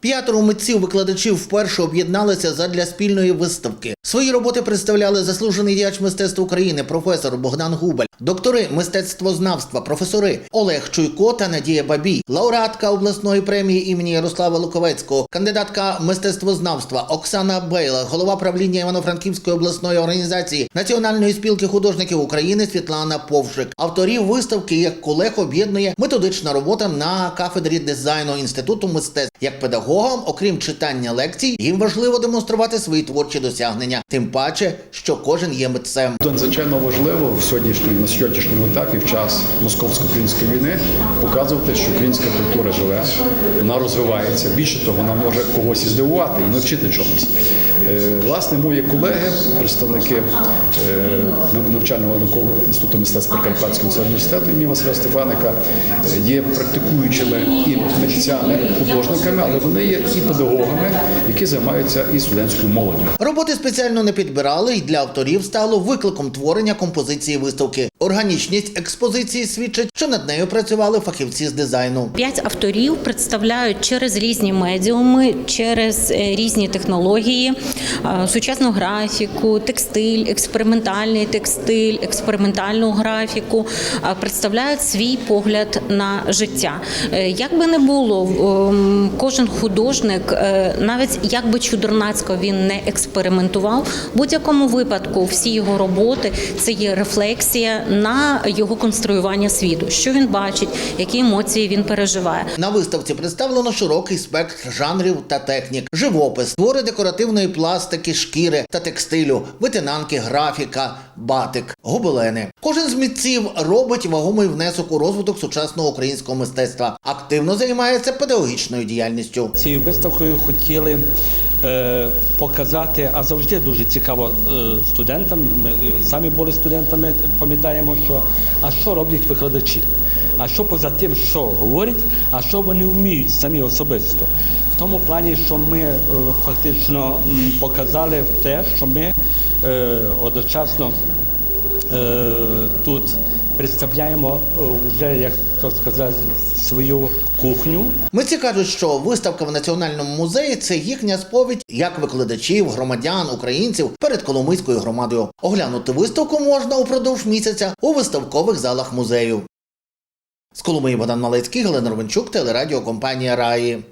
П'ятеро митців викладачів вперше об'єдналися задля спільної виставки. Свої роботи представляли заслужений діяч мистецтв України, професор Богдан Губель, доктори мистецтвознавства, професори Олег Чуйко та Надія Бабій, лауреатка обласної премії імені Ярослава Луковецького, кандидатка мистецтвознавства Оксана Бейла, голова правління Івано-Франківської обласної організації Національної спілки художників України Світлана Повшик. Авторів виставки як колег об'єднує методична робота на кафедрі дизайну інституту мистецтв. Як педагогам, окрім читання лекцій, їм важливо демонструвати свої творчі досягнення, тим паче, що кожен є митцем. Надзвичайно важливо в сьогоднішньому на сьогоднішньому етапі, в час московсько-української війни, показувати, що українська культура живе, вона розвивається. Більше того, вона може когось і здивувати і навчити чомусь. Е, Власне, мої колеги, представники е, навчального наукового інституту мистецтв Прикарпатського університету імені Василя Стефаника, е, є практикуючими і митцями, художниками, але вони є і педагогами, які займаються і студентською молоддю. Роботи спеціально не підбирали і для авторів стало викликом творення композиції виставки. Органічність експозиції свідчить, що над нею працювали фахівці з дизайну. П'ять авторів представляють через різні медіуми, через е, різні технології, е, сучасну графіку, текстиль, експериментальний текстиль, експериментальну графіку, представляють свій погляд на життя. Е, Як би не було, ем, кожен художник, навіть як би чудернацько він не експериментував, в будь-якому випадку всі його роботи це є рефлексія на його конструювання світу, що він бачить, які емоції він переживає. На виставці представлено широкий спектр жанрів та технік: живопис, твори декоративної пластики, шкіри та текстилю, витинанки, графіка, батик, гобелени. Кожен з митців робить вагомий внесок у розвиток сучасного українського мистецтва. Активно займається педагогічною діяльністю. Цією виставкою хотіли показати, а завжди дуже цікаво е, студентам. Ми е, самі були студентами, пам'ятаємо, що а що роблять викладачі? А що поза тим, що говорять, а що вони вміють самі особисто. В тому плані, що ми е, фактично показали те, що ми е, одночасно е, тут представляємо е, вже, як то сказати, свою кухню. Митці кажуть, що виставка в національному музеї це їхня сповідь як викладачів, громадян, українців перед Коломийською громадою. Оглянути виставку можна упродовж місяця у виставкових залах музею. З Коломиї Богдан Малецький, Галина Ровенчук, телерадіокомпанія Раї.